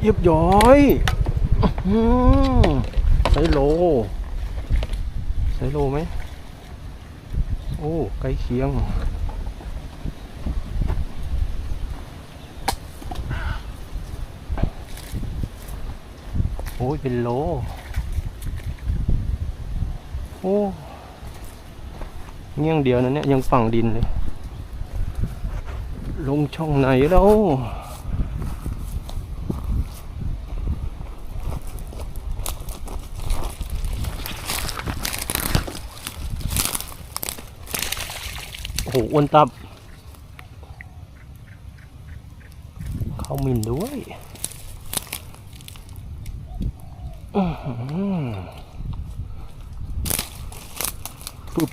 เรียบย้อยไซโลไซโลไหม โอ้ใกล้เคียง โอ้ย เป็นโล โอ้เงี้ยงเดียวนะเนี่ย ยังฝั่งดินเลย ลงช่องไหนแล้ว หอ้วนตับ เขามินด้วยปึ๊บ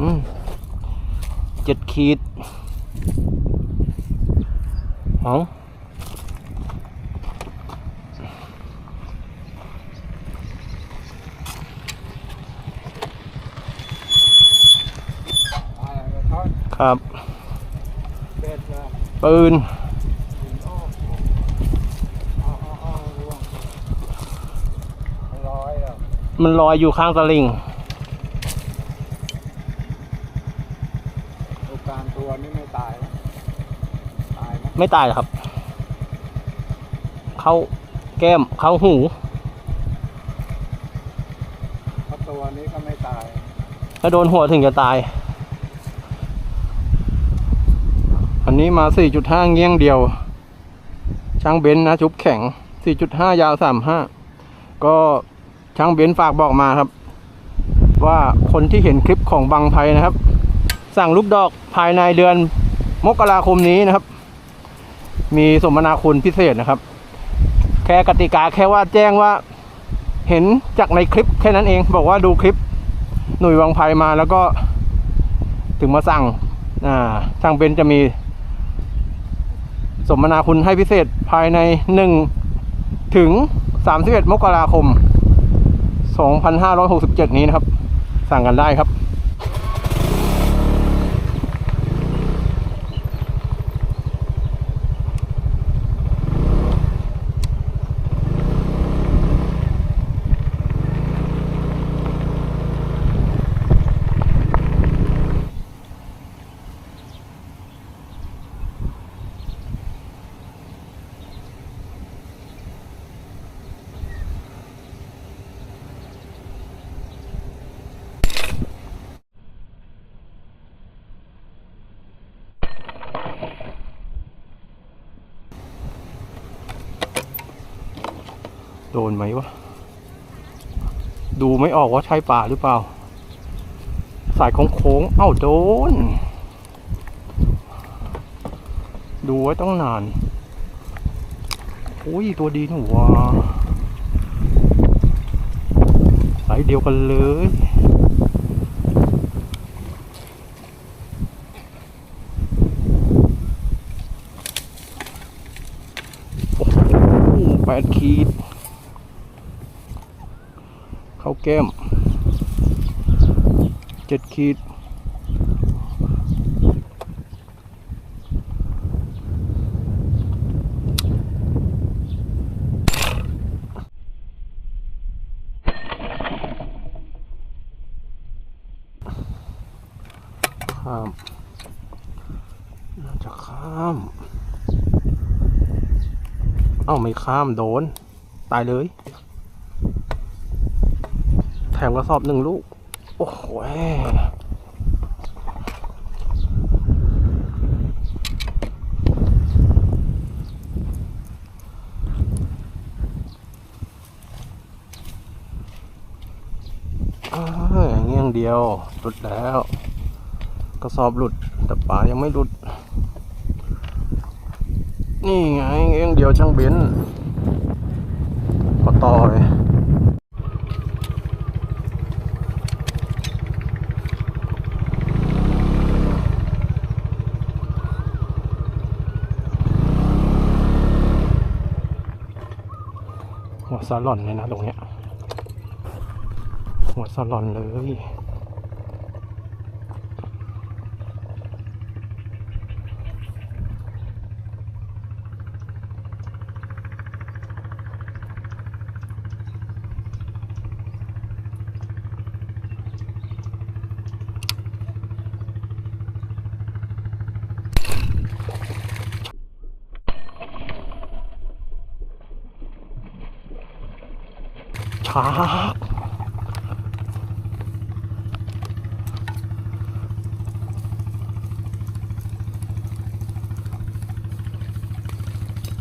อืมเจ็ดขีดเอา อะไรกระท้อน ครับเป็ดเลยปืนหินอ้ออ้ออ้ออ้อร่วงมันลอยอะมันลอยอยู่ข้างตะลิงดูกลางตัวนี่ไม่ตายนะตายไหมไม่ตายหรอกครับ เข้าแก้มเข้าหูเพราะตัวนี้ก็ไม่ตาย ถ้าโดนหัวถึงจะตาย อันนี้มา 4.5 เงี้ยงเดียว ช่างเบนนะชุบแข็ง 4.5 ยาว 35 ก็ช่างเบนฝากบอกมาครับ ว่าคนที่เห็นคลิปของบังไพนะครับ สั่งลูกดอกภายในเดือนมกราคมนี้นะครับ มีสมนาคุณพิเศษนะครับ แค่กติกาแค่ว่าแจ้งว่าเห็นจากในคลิปแค่นั้นเอง บอกว่าดูคลิปหน่วยวังไพมาแล้วก็ถึงมาสั่ง อ่า ทางเบนจะมี สมนาคุณให้พิเศษภายในหนึ่งถึงสามสิบเอ็ดมกราคมสองพันห้าร้อยหกสิบเจ็ดนี้นะครับ สั่งกันได้ครับ โดนไหมวะ ดูไม่ออกว่าใช่ป่าหรือเปล่า สายโค้งๆเอ้าโดน ดูไว้ต้องนานอุ้ยตัวดีหนูวะสายเดียวกันเลยโอ้โหแปดขีด แก้มเจ็ดขีดข้ามน่าจะข้าม เอ้าไม่ข้ามโดน ตายเลย ถมกระสอบหนึ่งลูก โอ้โหอ้าวเงี้ยงเดียว หลุดแล้ว กระสอบหลุด แต่ป่ายังไม่หลุด นี่ไงเงี้ยงเดียวช่างเบนขอต่อเลย หัวซาลอนเลยนะตรงเนี้ย หัวซาลอนเลยาก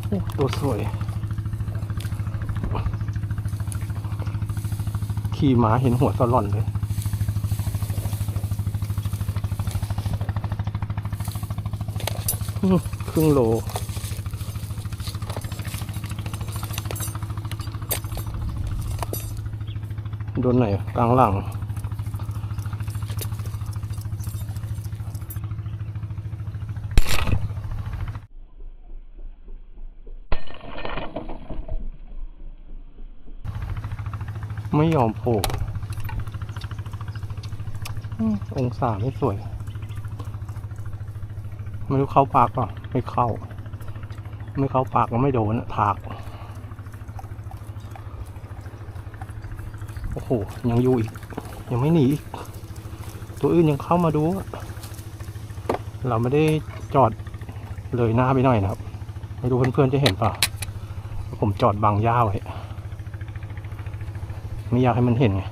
โอ้ตัวสวย ขี่ม้าเห็นหัวสลอนเลยครึ่งโล โดนไหนกลางหลังไม่ยอมโผล่อืมองศาไม่สวย ไม่รู้เข้าปากป่ะไม่เข้า ไม่เข้าปากก็ไม่โดนอะถาก โอ้โหยังอยู่อีก ยังไม่หนีอีก ตัวอื่นยังเข้ามาดู เราไม่ได้จอดเลยหน้าไปหน่อยนะครับ ไม่รู้เพื่อนๆจะเห็นเปล่า ผมจอดบังย่าไว้ไม่อยากให้มันเห็นไง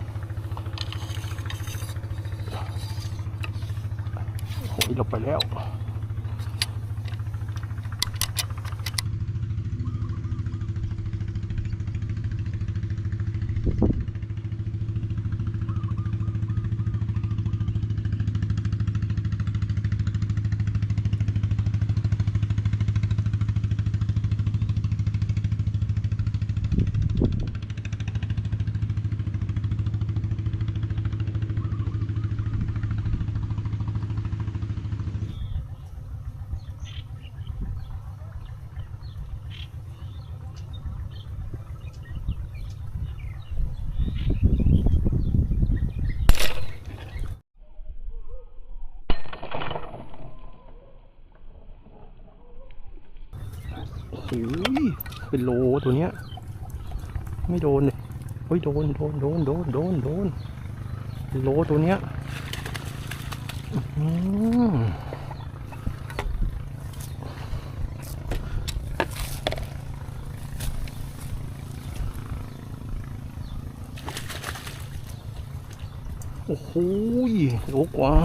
เป็นโลตัวเนี้ย ไม่โดนเลยเฮ้ยโดนโดนโดนโดนโดนโดนเป็นโลตัวเนี้ยโอ้โหโลกว่า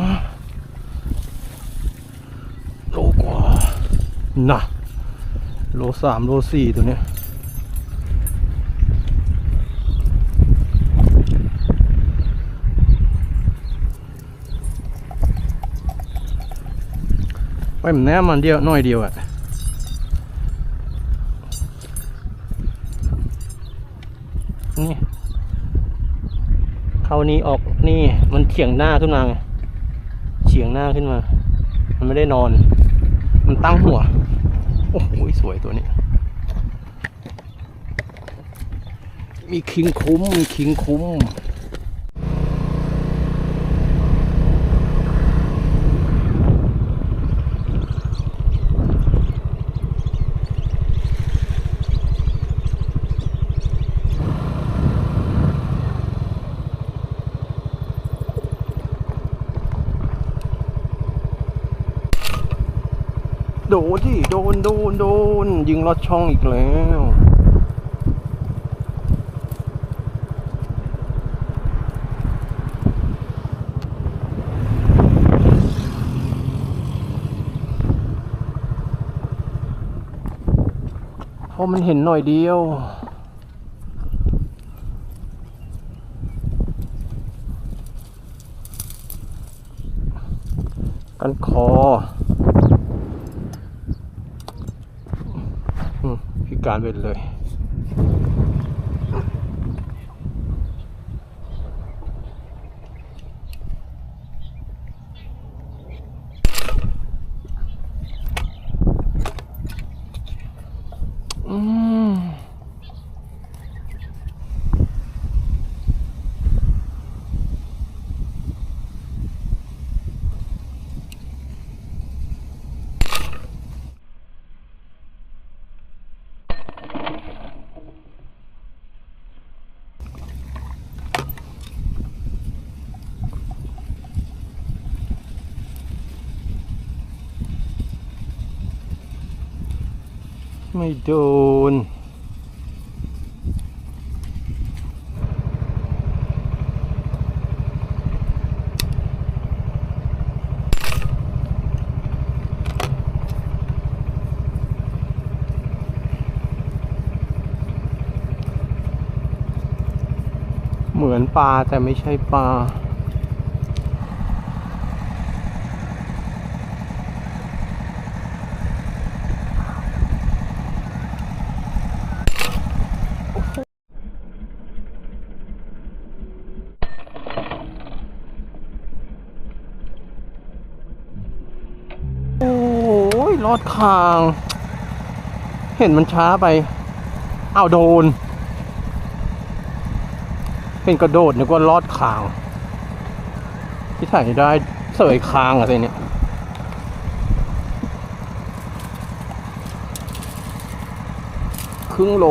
โลกว่าน่ะ โลสามโลสี่ตัวเนี้ยไปมันแน่มันเดียวหน่อยเดียวอะนี่เข้านี้ออกนี่มันเฉียงหน้าขึ้นมาไงเฉียงหน้าขึ้นมา มันไม่ได้นอน มันตั้งหัว โอ้โหสวยตัวนี้ มีคิงคุ้มมีคิงคุ้ม โดนที่โดนโดนโดน ยิงลอดช่องอีกแล้วเพราะมันเห็นหน่อยเดียวกันคอมพิ การเป็นเลย ไม่โดน เหมือนปลาแต่ไม่ใช่ปลา อ้ยรอดคาง เห็นมันช้าไปอ้าวโดน เป็นกระโดดนึกว่ารอดคาง ที่ถ่ายได้เสยคางอะไรเนี่ยครึ่งโล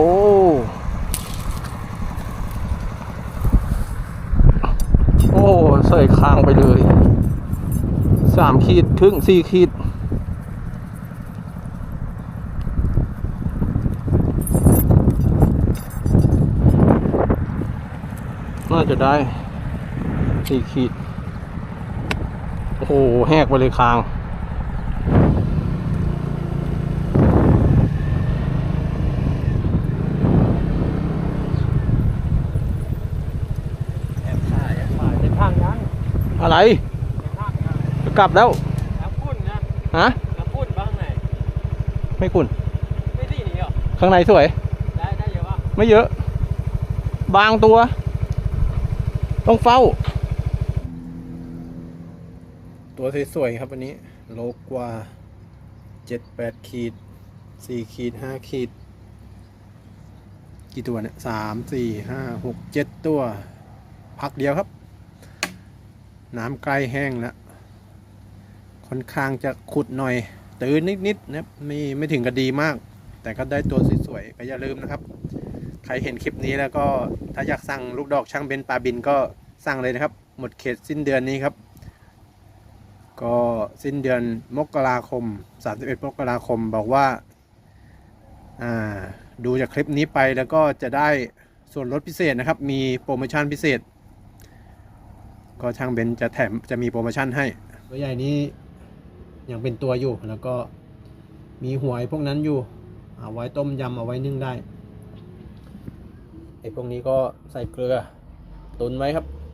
โอ้เสยคางไปเลย สามขีดครึ่งสี่ขีด น่าจะได้สี่ขีด โอ้โห แหกไปเลยคางแอบถ่ายแอบถ่ายเป็นทางยังอะไรเป็นทางยังจะกลับแล้วน้ำพุ่นนะฮะน้ำพุ่นบ้างไหนไม่คุณไม่ดีนี่เหรอ ข้างในสวย ได้ได้เยอะป่ะไม่เยอะ บางตัว ต้องเฝ้า ตัวสวยๆครับวันนี้ โลกกว่าเจ็ดแปดขีดสี่ขีดห้าขีด กี่ตัวเนี่ยสามสี่ห้าหกเจ็ดตัว พักเดียวครับ น้ำใกล้แห้งแล้วค่อนข้างจะขุดหน่อย ตื่นนิดๆนะครับไม่ไม่ถึงกับดีมาก แต่ก็ได้ตัวสวยๆก็อย่าลืมนะครับ ใครเห็นคลิปนี้แล้วก็ถ้าอยากสั่งลูกดอกช่างเบนปลาบินก็ สั่งเลยนะครับ หมดเขตสิ้นเดือนนี้ครับ ก็สิ้นเดือนมกราคม 31 มกราคมบอกว่าอ่าดูจากคลิปนี้ไปแล้วก็จะได้ส่วนลดพิเศษนะครับ มีโปรโมชั่นพิเศษ ก็ช่างเบนจะแถมจะมีโปรโมชั่นให้ตัวใหญ่นี้ยังเป็นตัวอยู่แล้วก็มีหวยพวกนั้นอยู่ เอาไว้ต้มยำเอาไว้นึ่งได้ไอ้พวกนี้ก็ใส่เกลือตุนไว้ครับ